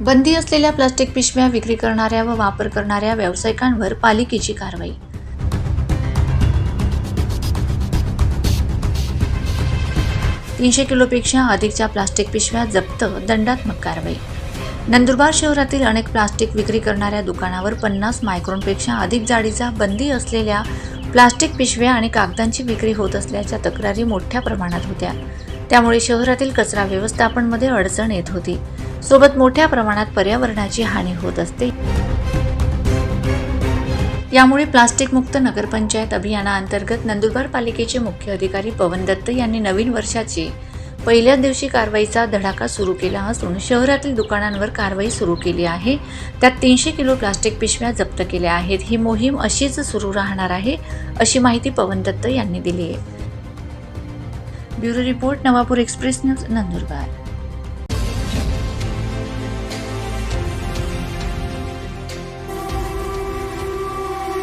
बंदी असलेल्या प्लास्टिक पिशव्या विक्री करणाऱ्या व वापर करणाऱ्या व्यावसायिकांवर पालिकेची कारवाई. तीनशे किलोपेक्षा अधिकच्या प्लास्टिक पिशव्या जप्त दंडात्मक कारवाई. नंदुरबार शहरातील अनेक प्लास्टिक विक्री करणाऱ्या दुकानावर पन्नास मायक्रोनपेक्षा अधिक जाडीचा बंदी असलेल्या प्लास्टिक पिशव्या आणि कागदांची विक्री होत असल्याच्या तक्रारी मोठ्या प्रमाणात होत्या. त्यामुळे शहरातील कचरा व्यवस्थापनमध्ये अडचण येत होती. सोबत मोठ्या प्रमाणात पर्यावरणाची हानी होत असते. यामुळे प्लास्टिक मुक्त नगरपंचायत अभियानाअंतर्गत नंदुरबार पालिकेचे मुख्य अधिकारी पवन दत्त यांनी नवीन वर्षाचे पहिल्याच दिवशी कारवाईचा धडाका सुरू केला असून शहरातील दुकानांवर कारवाई सुरू केली आहे. त्यात तीनशे किलो प्लास्टिक पिशव्या जप्त केल्या आहेत. ही मोहीम अशीच सुरू राहणार आहे अशी माहिती पवन दत्त यांनी दिली आहे. Bureau report Navapur express news Nandurbar.